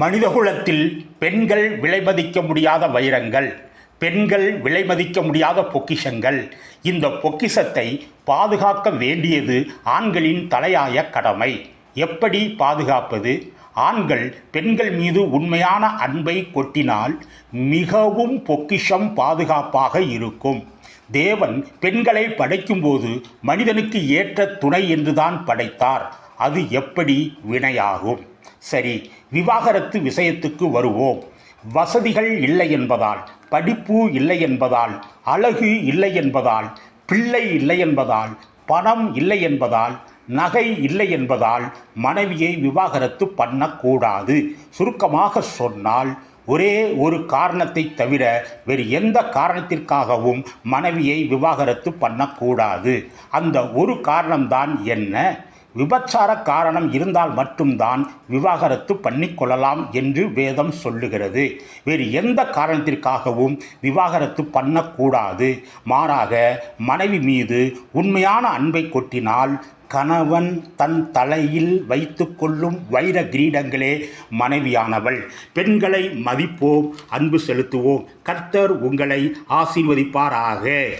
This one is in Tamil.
மனிதகுலத்தில் பெண்கள் விலைமதிக்க முடியாத வைரங்கள் பெண்கள் விலைமதிக்க முடியாத பொக்கிஷங்கள். இந்த பொக்கிஷத்தை பாதுகாக்க வேண்டியது ஆண்களின் தலையாய கடமை. எப்படி பாதுகாப்பது? ஆண்கள் பெண்கள் மீது உண்மையான அன்பை கொட்டினால் மிகவும் பொக்கிஷம் பாதுகாப்பாக இருக்கும். தேவன் பெண்களை படைக்கும்போது மனிதனுக்கு ஏற்ற துணை என்றுதான் படைத்தார். அது எப்படி வினையாகும்? சரி விவாகரத்து விஷயத்துக்கு வருவோம். வசதிகள் இல்லை என்பதால் படிப்பு இல்லை என்பதால் அழகு இல்லை என்பதால் பிள்ளை இல்லை என்பதால் பணம் இல்லை என்பதால் நகை இல்லை என்பதால் மனைவியை விவாகரத்து பண்ணக்கூடாது. சுருக்கமாக சொன்னால் ஒரே ஒரு காரணத்தை தவிர வேறு எந்த காரணத்திற்காகவும் மனைவியை விவாகரத்து பண்ணக்கூடாது. அந்த ஒரு காரணம்தான் என்ன? விபச்சார காரணம் இருந்தால் மட்டும்தான் விவாகரத்து பண்ணிக்கொள்ளலாம் என்று வேதம் சொல்லுகிறது. வேறு எந்த காரணத்திற்காகவும் விவாகரத்து பண்ணக்கூடாது. மாறாக மனைவி மீது உண்மையான அன்பை கொட்டினால் கணவன் தன் தலையில் வைத்து கொள்ளும் வைர கிரீடங்களே மனைவியானவள். பெண்களை மதிப்போம் அன்பு செலுத்துவோம். கர்த்தர் உங்களை ஆசீர்வதிப்பாராக.